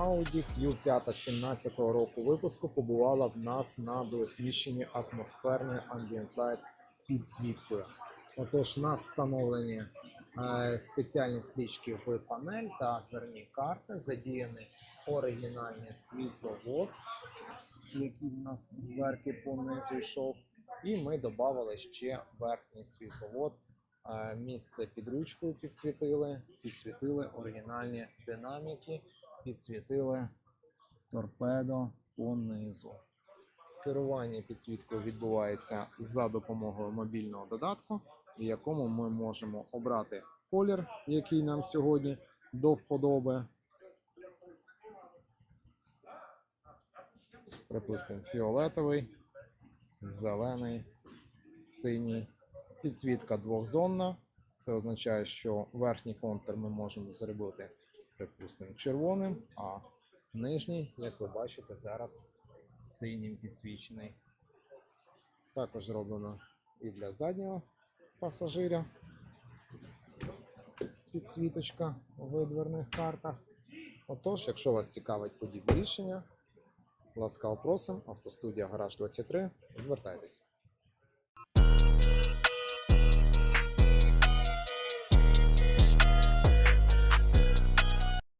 Q5 17 року випуску побувала в нас на доосвіщенні атмосферної Ambient Light підсвіткою. Отож, у нас встановлені е, спеціальні стрічки в панель та дверні карти, задіяний оригінальний світловод, який в нас від дверки понизу йшов. І ми додали ще верхній світловод. Е, Місце під ручкою підсвітили, підсвітили оригінальні динаміки, підсвітили торпедо понизу. Керування підсвіткою відбувається за допомогою мобільного додатку, в якому ми можемо обрати колір, який нам сьогодні до вподоби. Припустимо, фіолетовий, зелений, синій. Підсвітка двохзонна. Це означає, що верхній контур ми можемо зробити, припустимо, червоним, а нижній, як ви бачите, зараз синім підсвічений. Також зроблено і для заднього пасажиря. Підсвіточка в дверних картах. Отож, якщо вас цікавить подібне рішення, ласкаво просимо, автостудія Гараж 23, звертайтеся.